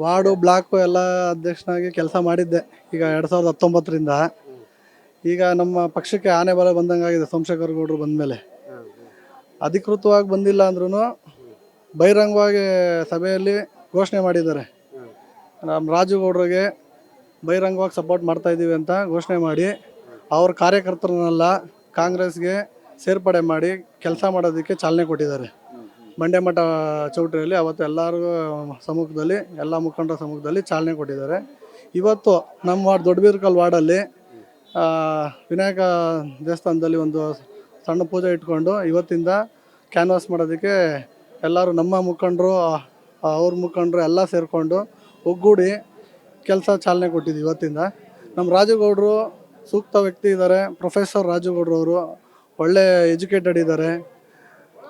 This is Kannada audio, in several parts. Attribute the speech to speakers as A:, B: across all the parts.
A: ವಾರ್ಡು ಬ್ಲಾಕು ಎಲ್ಲ ಅಧ್ಯಕ್ಷನಾಗಿ ಕೆಲಸ ಮಾಡಿದ್ದೆ. ಈಗ ಎರಡು ಸಾವಿರದ ಹತ್ತೊಂಬತ್ತರಿಂದ. ಈಗ ನಮ್ಮ ಪಕ್ಷಕ್ಕೆ ಆನೆ ಬಲ ಬಂದಂಗಾಗಿದೆ ಸೋಮಶೇಖರ್ ಗೌಡರು ಬಂದಮೇಲೆ. ಅಧಿಕೃತವಾಗಿ ಬಂದಿಲ್ಲ ಅಂದ್ರೂ ಬಹಿರಂಗವಾಗಿ ಸಭೆಯಲ್ಲಿ ಘೋಷಣೆ ಮಾಡಿದ್ದಾರೆ. ನಮ್ಮ ರಾಜು ಗೌಡ್ರಿಗೆ ಬಹಿರಂಗವಾಗಿ ಸಪೋರ್ಟ್ ಮಾಡ್ತಾ ಇದ್ದೀವಿ ಅಂತ ಘೋಷಣೆ ಮಾಡಿ ಅವ್ರ ಕಾರ್ಯಕರ್ತರನ್ನೆಲ್ಲ ಕಾಂಗ್ರೆಸ್ಗೆ ಸೇರ್ಪಡೆ ಮಾಡಿ ಕೆಲಸ ಮಾಡೋದಕ್ಕೆ ಚಾಲನೆ ಕೊಟ್ಟಿದ್ದಾರೆ. ಮಂಡ್ಯ ಮಠ ಚೌಟ್ರಿಯಲ್ಲಿ ಅವತ್ತು ಎಲ್ಲರಿಗೂ ಸಮ್ಮುಖದಲ್ಲಿ, ಎಲ್ಲ ಮುಖಂಡರ ಸಮ್ಮುಖದಲ್ಲಿ ಚಾಲನೆ ಕೊಟ್ಟಿದ್ದಾರೆ. ಇವತ್ತು ನಮ್ಮ ವಾರ್ಡ್ ದೊಡ್ಡಬೀರ್ಕಲ್ ವಾರ್ಡಲ್ಲಿ ವಿನಾಯಕ ದೇವಸ್ಥಾನದಲ್ಲಿ ಒಂದು ಸಣ್ಣ ಪೂಜೆ ಇಟ್ಕೊಂಡು ಇವತ್ತಿಂದ ಕ್ಯಾನ್ವಾಸ್ ಮಾಡೋದಕ್ಕೆ ಎಲ್ಲರೂ ನಮ್ಮ ಮುಖಂಡರು ಅವ್ರ ಮುಖಂಡರು ಎಲ್ಲ ಸೇರಿಕೊಂಡು ಒಗ್ಗೂಡಿ ಕೆಲಸ ಚಾಲನೆ ಕೊಟ್ಟಿದ್ದು ಇವತ್ತಿಂದ. ನಮ್ಮ ರಾಜುಗೌಡರು ಸೂಕ್ತ ವ್ಯಕ್ತಿ ಇದ್ದಾರೆ ಪ್ರೊಫೆಸರ್ ರಾಜುಗೌಡ್ರವರು ಅವರು ಒಳ್ಳೆ ಎಜುಕೇಟೆಡ್ ಇದ್ದಾರೆ.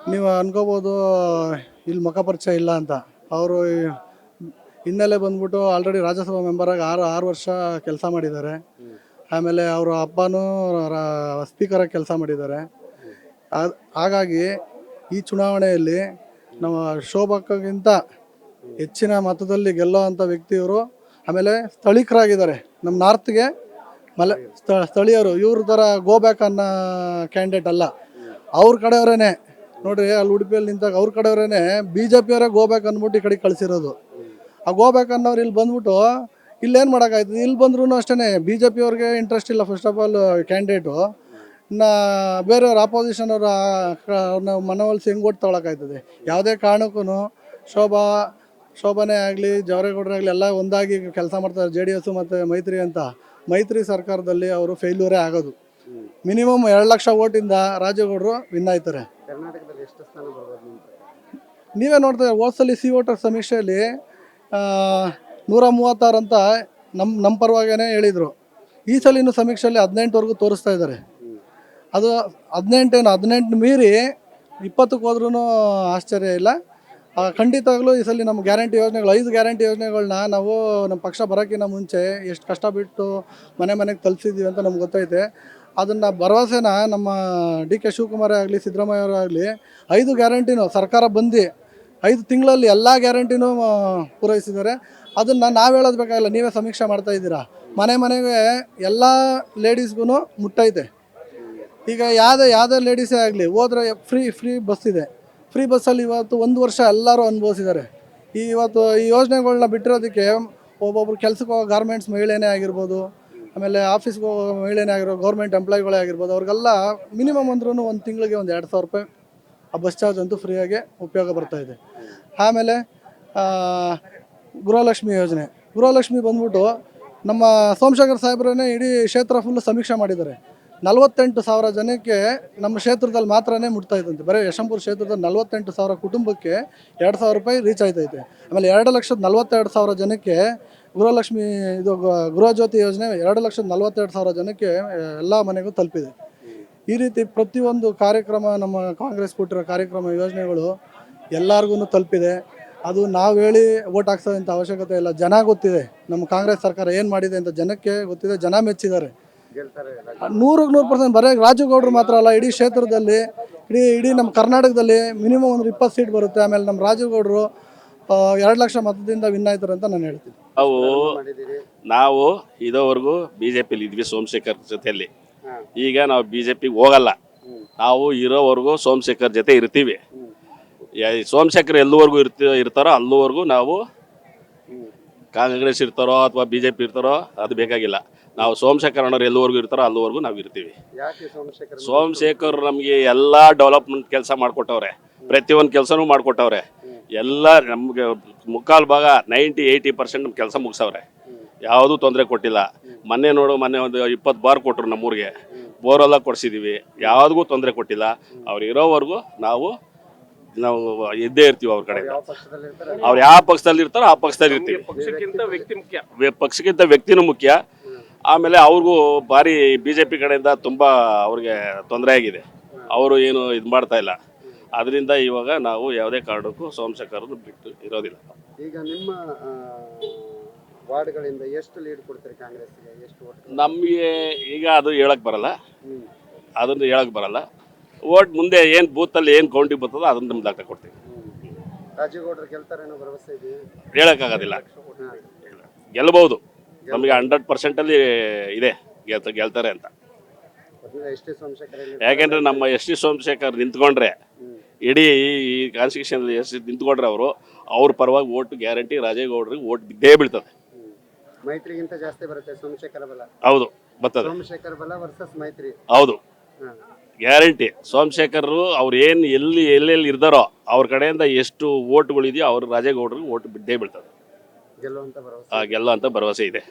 A: ನೀವು ಅನ್ಕೋಬೋದು, ಇಲ್ಲಿ ಮುಖ ಪರಿಚಯ ಇಲ್ಲ ಅಂತ. ಅವರು ಹಿನ್ನೆಲೆ ಬಂದ್ಬಿಟ್ಟು ಆಲ್ರೆಡಿ ರಾಜ್ಯಸಭಾ ಮೆಂಬರಾಗಿ ಆರು ಆರು ವರ್ಷ ಕೆಲಸ ಮಾಡಿದ್ದಾರೆ. ಆಮೇಲೆ ಅವರ ಅಪ್ಪನೂ ಸ್ಪೀಕರಾಗಿ ಕೆಲಸ ಮಾಡಿದ್ದಾರೆ. ಹಾಗಾಗಿ ಈ ಚುನಾವಣೆಯಲ್ಲಿ ನಮ್ಮ ಶೋಭಕ್ಕಿಂತ ಹೆಚ್ಚಿನ ಮತದಲ್ಲಿ ಗೆಲ್ಲೋ ಅಂಥ ವ್ಯಕ್ತಿಯವರು ಆಮೇಲೆ ಸ್ಥಳೀಕರಾಗಿದ್ದಾರೆ. ನಮ್ಮ ನಾರ್ತ್ಗೆ ಮಲೆ, ಸ್ಥ- ಸ್ಥಳೀಯರು, ಇವ್ರ ಥರ ಗೋ ಬ್ಯಾಕ್ ಅನ್ನೋ ಕ್ಯಾಂಡಿಡೇಟ್ ಅಲ್ಲ. ಅವ್ರ ಕಡೆಯವರೇನೆ ನೋಡ್ರಿ, ಅಲ್ಲಿ ಉಡುಪಿಯಲ್ಲಿ ನಿಂತಾಗ ಅವ್ರ ಕಡೆಯವರೇನೆ ಬಿ ಜೆ ಪಿಯವರೇ ಅವರೇ ಬ್ಯಾಕ್ ಅಂದ್ಬಿಟ್ಟು ಈ ಕಡೆ ಕಳಿಸಿರೋದು. ಆ ಗೋಬ್ಯಾಕ್ ಅನ್ನೋರು ಇಲ್ಲಿ ಬಂದ್ಬಿಟ್ಟು ಇಲ್ಲೇನು ಮಾಡೋಕ್ಕಾಯ್ತು ಇಲ್ಲಿ ಬಂದ್ರೂ ಅಷ್ಟೇ ಬಿ ಜೆ ಪಿಯವ್ರಿಗೆ ಇಂಟ್ರೆಸ್ಟ್ ಇಲ್ಲ ಫಸ್ಟ್ ಆಫ್ ಆಲ್ ಕ್ಯಾಂಡಿಡೇಟು ಇನ್ನು ಬೇರೆಯವ್ರ ಆಪೋಸಿಷನ್ ಅವರ ಮನವೊಲಿಸಿ ಹೆಂಗೆ ಓಟ್ ತೊಗೊಳಕ್ಕಾಯ್ತದೆ? ಯಾವುದೇ ಕಾರಣಕ್ಕೂ ಶೋಭಾ, ಶೋಭನೆ ಆಗಲಿ ಜವರೇಗೌಡರೇ ಆಗಲಿ ಎಲ್ಲ ಒಂದಾಗಿ ಕೆಲಸ ಮಾಡ್ತಾರೆ, ಜೆ ಡಿ ಎಸ್ ಮತ್ತು ಮೈತ್ರಿ ಅಂತ. ಮೈತ್ರಿ ಸರ್ಕಾರದಲ್ಲಿ ಅವರು ಫೇಲ್ಯೂರೇ ಆಗೋದು. ಮಿನಿಮಮ್ ಎರಡು ಲಕ್ಷ ಓಟಿಂದ ರಾಜೇಗೌಡರು ವಿನ್ ಆಯ್ತಾರೆ.
B: ಕರ್ನಾಟಕದಲ್ಲಿ ಎಷ್ಟು ಸ್ಥಾನ ಬರ್ಬೋದು?
A: ನೀವೇ ನೋಡ್ತಾ ಹೋದ್ಸಲಿ ಸಿ ವೋಟರ್ ಸಮೀಕ್ಷೆಯಲ್ಲಿ ನೂರ ಮೂವತ್ತಾರು ಅಂತ ನಮ್ಮ ನಮ್ಮ ಪರವಾಗೇ ಹೇಳಿದರು. ಈ ಸಲ ಇನ್ನು ಸಮೀಕ್ಷೆಯಲ್ಲಿ ಹದಿನೆಂಟುವರೆಗೂ ತೋರಿಸ್ತಾ ಇದ್ದಾರೆ. ಅದು ಹದಿನೆಂಟೇನು, ಹದಿನೆಂಟು ಮೀರಿ ಇಪ್ಪತ್ತಕ್ಕೆ ಹೋದ್ರೂ ಆಶ್ಚರ್ಯ ಇಲ್ಲ. ಖಂಡಿತವಾಗ್ಲೂ ಈ ಸಲ ನಮ್ಮ ಗ್ಯಾರಂಟಿ ಯೋಜನೆಗಳು, ಐದು ಗ್ಯಾರಂಟಿ ಯೋಜನೆಗಳನ್ನ ನಾವು ನಮ್ಮ ಪಕ್ಷ ಬರೋಕ್ಕಿಂತ ಮುಂಚೆ ಎಷ್ಟು ಕಷ್ಟ ಬಿಟ್ಟು ಮನೆ ಮನೆಗೆ ತಲುಪಿಸಿದ್ದೀವಿ ಅಂತ ನಮ್ಗೆ ಗೊತ್ತೈತೆ. ಅದನ್ನು ಭರವಸೆನ ನಮ್ಮ ಡಿ ಕೆ ಶಿವಕುಮಾರ್ ಆಗಲಿ ಸಿದ್ದರಾಮಯ್ಯವರಾಗಲಿ ಐದು ಗ್ಯಾರಂಟಿನೂ ಸರ್ಕಾರ ಬಂದು ಐದು ತಿಂಗಳಲ್ಲಿ ಎಲ್ಲ ಗ್ಯಾರಂಟಿನೂ ಪೂರೈಸಿದ್ದಾರೆ. ಅದನ್ನು ನಾವು ಹೇಳೋದು ಬೇಕಾಗಿಲ್ಲ ನೀವೇ ಸಮೀಕ್ಷೆ ಮಾಡ್ತಾ ಇದ್ದೀರಾ? ಮನೆ ಮನೆಗೆ ಎಲ್ಲ ಲೇಡೀಸ್ಗೂ ಮುಟ್ಟೈತೆ. ಈಗ ಯಾವುದೇ ಯಾವುದೇ ಲೇಡೀಸೇ ಆಗಲಿ, ಹೋದ್ರೆ ಫ್ರೀ ಫ್ರೀ ಬಸ್ ಇದೆ. ಫ್ರೀ ಬಸ್ಸಲ್ಲಿ ಇವತ್ತು ಒಂದು ವರ್ಷ ಎಲ್ಲರೂ ಅನುಭವಿಸಿದ್ದಾರೆ. ಈ ಇವತ್ತು ಈ ಯೋಜನೆಗಳನ್ನ ಬಿಟ್ಟಿರೋದಕ್ಕೆ ಒಬ್ಬೊಬ್ರು ಕೆಲಸಕ್ಕೆ ಹೋಗೋ ಗಾರ್ಮೆಂಟ್ಸ್ ಮಹಿಳೆಯೇ ಆಗಿರ್ಬೋದು ಆಮೇಲೆ ಆಫೀಸ್ಗೆ ಹೋಗೋ ಮಹಿಳೆನೇ ಆಗಿರೋ ಗೌರ್ಮೆಂಟ್ ಎಂಪ್ಲಾಯ್ಗಳೇ ಆಗಿರ್ಬೋದು, ಅವ್ರಿಗೆಲ್ಲ ಮಿನಿಮಮ್ ಅಂದ್ರೂ ಒಂದು ತಿಂಗಳಿಗೆ ಒಂದು ಎರಡು ಸಾವಿರ ರೂಪಾಯಿ ಆ ಬಸ್ ಚಾರ್ಜ್ ಅಂತೂ ಫ್ರೀಯಾಗಿ ಉಪಯೋಗ ಬರ್ತಾ ಇದೆ. ಆಮೇಲೆ ಗೃಹಲಕ್ಷ್ಮಿ ಯೋಜನೆ. ಗೃಹಲಕ್ಷ್ಮಿ ಬಂದ್ಬಿಟ್ಟು ನಮ್ಮ ಸೋಮಶೇಖರ್ ಸಾಹೇಬ್ರನ್ನೇ ಇಡೀ ಕ್ಷೇತ್ರ ಫುಲ್ ಸಮೀಕ್ಷೆ ಮಾಡಿದ್ದಾರೆ. ನಲವತ್ತೆಂಟು ಸಾವಿರ ಜನಕ್ಕೆ ನಮ್ಮ ಕ್ಷೇತ್ರದಲ್ಲಿ ಮಾತ್ರನೇ ಮುಟ್ತಾ ಇದ್ದಂತೆ. ಬರೀ ಯಶಂಪುರ ಕ್ಷೇತ್ರದ ನಲವತ್ತೆಂಟು ಸಾವಿರ ಕುಟುಂಬಕ್ಕೆ ಎರಡು ಸಾವಿರ ರೂಪಾಯಿ ರೀಚ್ ಆಯ್ತೈತೆ ಆಮೇಲೆ ಎರಡು ಲಕ್ಷದ ನಲವತ್ತೆರಡು ಸಾವಿರ ಜನಕ್ಕೆ ಗೃಹಲಕ್ಷ್ಮಿ ಇದು ಗೃಹಜ್ಯೋತಿ ಯೋಜನೆ ಎರಡು ಲಕ್ಷದ ನಲವತ್ತೆರಡು ಸಾವಿರ ಜನಕ್ಕೆ ಎಲ್ಲ ಮನೆಗೂ ತಲುಪಿದೆ. ಈ ರೀತಿ ಪ್ರತಿಯೊಂದು ಕಾರ್ಯಕ್ರಮ, ನಮ್ಮ ಕಾಂಗ್ರೆಸ್ ಕೊಟ್ಟಿರೋ ಕಾರ್ಯಕ್ರಮ, ಯೋಜನೆಗಳು ಎಲ್ಲರಿಗೂ ತಲುಪಿದೆ. ಅದು ನಾವು ಹೇಳಿ ಓಟ್ ಹಾಕ್ಸೋದಂಥ ಅವಶ್ಯಕತೆ ಇಲ್ಲ. ಜನ ಗೊತ್ತಿದೆ. ನಮ್ಮ ಕಾಂಗ್ರೆಸ್ ಸರ್ಕಾರ ಏನು ಮಾಡಿದೆ ಅಂತ ಜನಕ್ಕೆ ಗೊತ್ತಿದೆ. ಜನ ಮೆಚ್ಚಿದ್ದಾರೆ. ನೂರಕ್ಕೆ ನೂರು ಪರ್ಸೆಂಟ್ ಬರೀ ರಾಜುಗೌಡರು ಮಾತ್ರ ಅಲ್ಲ ಇಡೀ ಕ್ಷೇತ್ರದಲ್ಲಿ ಇಡೀ ಇಡೀ ನಮ್ಮ ಕರ್ನಾಟಕದಲ್ಲಿ ಮಿನಿಮಮ್ ಒಂದು ಇಪ್ಪತ್ತು ಸೀಟ್ ಬರುತ್ತೆ. ಆಮೇಲೆ ನಮ್ಮ ರಾಜುಗೌಡರು ಎರಡು ಲಕ್ಷ ಮತದಿಂದ ವಿನ್ ಆಯ್ತಾರೆ ಅಂತ ನಾನು ಹೇಳ್ತೀನಿ.
C: ನಾವು
B: ಮಾಡಿದ್ದೀರಿ?
C: ನಾವು ಇದೋವರೆಗೂ ಬಿ ಜೆ ಪಿಲಿ ಇದ್ವಿ ಸೋಮಶೇಖರ್ ಜೊತೆಯಲ್ಲಿ. ಈಗ ನಾವು ಬಿ ಜೆ ಪಿಗೆ ಹೋಗಲ್ಲ ನಾವು ಇರೋವರೆಗೂ ಸೋಮಶೇಖರ್ ಜೊತೆ ಇರ್ತೀವಿ. ಸೋಮಶೇಖರ್ ಎಲ್ಲಿವರೆಗೂ ಇರ್ತೀವಿ ಇರ್ತಾರೋ ಅಲ್ಲಿವರೆಗೂ ನಾವು ಕಾಂಗ್ರೆಸ್ ಇರ್ತಾರೋ ಅಥವಾ ಬಿ ಜೆ ಪಿ ಇರ್ತಾರೋ ಅದು ಬೇಕಾಗಿಲ್ಲ. ನಾವು ಸೋಮಶೇಖರ್ ಅಣ್ಣವ್ರು ಎಲ್ಲುವರೆಗೂ ಇರ್ತಾರೋ ಅಲ್ಲಿವರೆಗೂ ನಾವು ಇರ್ತೀವಿ.
B: ಯಾಕೆ ಸೋಮಶೇಖರ್
C: ಸೋಮಶೇಖರ್ ನಮಗೆ ಎಲ್ಲ ಡೆವಲಪ್ಮೆಂಟ್ ಕೆಲಸ ಮಾಡಿಕೊಟ್ಟವ್ರೆ. ಪ್ರತಿಯೊಂದು ಕೆಲಸನೂ ಮಾಡಿಕೊಟ್ಟವ್ರೆ. ಎಲ್ಲ ನಮಗೆ ಮುಕ್ಕಾಲು ಭಾಗ ನೈಂಟಿ ಏಯ್ಟಿ ಪರ್ಸೆಂಟ್ ನಮ್ಮ ಕೆಲಸ ಮುಗಿಸವ್ರೆ. ಯಾವುದೂ ತೊಂದರೆ ಕೊಟ್ಟಿಲ್ಲ. ಮೊನ್ನೆ ನೋಡು ಮೊನ್ನೆ ಒಂದು ಇಪ್ಪತ್ತು ಬಾರ್ ಕೊಟ್ಟರು ನಮ್ಮೂರಿಗೆ. ಬೋರೆಲ್ಲ ಕೊಡಿಸಿದ್ದೀವಿ ಯಾವುದಕ್ಕೂ ತೊಂದರೆ ಕೊಟ್ಟಿಲ್ಲ. ಅವ್ರು ಇರೋವರೆಗೂ ನಾವು ನಾವು ಇದ್ದೇ ಇರ್ತೀವಿ ಅವ್ರ ಕಡೆ ಅವ್ರು ಯಾವ ಪಕ್ಷದಲ್ಲಿ ಇರ್ತಾರೋ? ಆ ಪಕ್ಷದಲ್ಲಿ ಇರ್ತೀವಿ.
D: ಪಕ್ಷಕ್ಕಿಂತ ವ್ಯಕ್ತಿ ಮುಖ್ಯ.
C: ವ್ಯ- ಪಕ್ಷಕ್ಕಿಂತ ವ್ಯಕ್ತಿನೂ ಮುಖ್ಯ. ಆಮೇಲೆ ಅವ್ರಿಗೂ ಭಾರಿ ಬಿ ಜೆ ಪಿ ಕಡೆಯಿಂದ ತುಂಬ ಅವ್ರಿಗೆ ತೊಂದರೆ ಆಗಿದೆ. ಅವರು ಏನು ಇದು ಮಾಡ್ತಾ ಇಲ್ಲ. ಅದರಿಂದ ಇವಾಗ ನಾವು ಯಾವುದೇ ಕಾರಣಕ್ಕೂ ಸೋಮಶೇಖರನ್ನು ಬಿಟ್ಟು ಇರೋದಿಲ್ಲ.
B: ಈಗ ನಿಮ್ಮ ವಾರ್ಡ್ಗಳಿಂದ ಎಷ್ಟು ಲೀಡ್ ಕೊಡ್ತೀರಿ ಕಾಂಗ್ರೆಸ್ಗೆ ಎಷ್ಟು
C: ನಮಗೆ ಈಗ ಅದು ಹೇಳಕ್ ಬರಲ್ಲ. ಅದನ್ನು ಹೇಳಕ್ ಬರಲ್ಲ. ಓಟ್ ಮುಂದೆ ಏನು ಬೂತಲ್ಲಿ ಏನು ಕೌಂಟಿಗೆ ಬರ್ತದೋ ಅದನ್ನು ನಮ್ಗೆ ದಾಖಲೆ ಕೊಡ್ತೀವಿ.
B: ರಾಜೇಗೌಡರು ಗೆಲ್ತಾರೇನೋ ಭರವಸೆ ಇದೆ
C: ಹೇಳೋಕ್ಕಾಗೋದಿಲ್ಲ. ಗೆಲ್ಲಬಹುದು ನಮಗೆ ಹಂಡ್ರೆಡ್ ಪರ್ಸೆಂಟಲ್ಲಿ ಇದೆ. ಗೆಲ್ತ ಗೆಲ್ತಾರೆ ಅಂತ.
B: ಎಸ್ ಟಿ ಸೋಮಶೇಖರ್
C: ಯಾಕೆಂದ್ರೆ ನಮ್ಮ ಎಸ್ ಟಿ ಸೋಮಶೇಖರ್ ನಿಂತ್ಕೊಂಡ್ರೆ ಇಡೀ ಈ ಕಾನ್ಸ್ಟಿಟ್ಯೂಷನ್ ಎಸ್ ಟಿ ನಿಂತ್ಕೊಂಡ್ರೆ ಅವರು ಅವ್ರ ಪರವಾಗಿ ಓಟ್ ಗ್ಯಾರಂಟಿ ರಾಜೇಗೌಡರಿಗೆ ಓಟ್ ಬಿದ್ದೇ ಬೀಳ್ತದೆ.
B: ಮೈತ್ರಿಗಿಂತ ಜಾಸ್ತಿ ಬರುತ್ತೆ ಸೋಮಶೇಖರ ಬಲ.
C: ಹೌದು ಬರ್ತದೆ.
B: ಸೋಮಶೇಖರ್ ಬಲ ವರ್ಸಸ್ ಮೈತ್ರಿ.
C: ಹೌದು. ಗ್ಯಾರಂಟಿ. ಸೋಮಶೇಖರರು ಅವ್ರು ಏನು ಎಲ್ಲಿ ಎಲ್ಲೆಲ್ಲಿ ಇರ್ತಾರೋ ಅವ್ರ ಕಡೆಯಿಂದ ಎಷ್ಟು ಓಟ್ಗಳಿದೆಯೋ ಅವ್ರು ರಾಜೇಗೌಡರಿಗೆ ಓಟ್ ಬಿದ್ದೇ ಬೀಳ್ತದೆ.
B: ಗೆಲ್ಲುವಂಥ ಭರವಸೆ
C: ಆ ಗೆಲ್ಲೋ ಅಂತ ಭರವಸೆ ಇದೆ.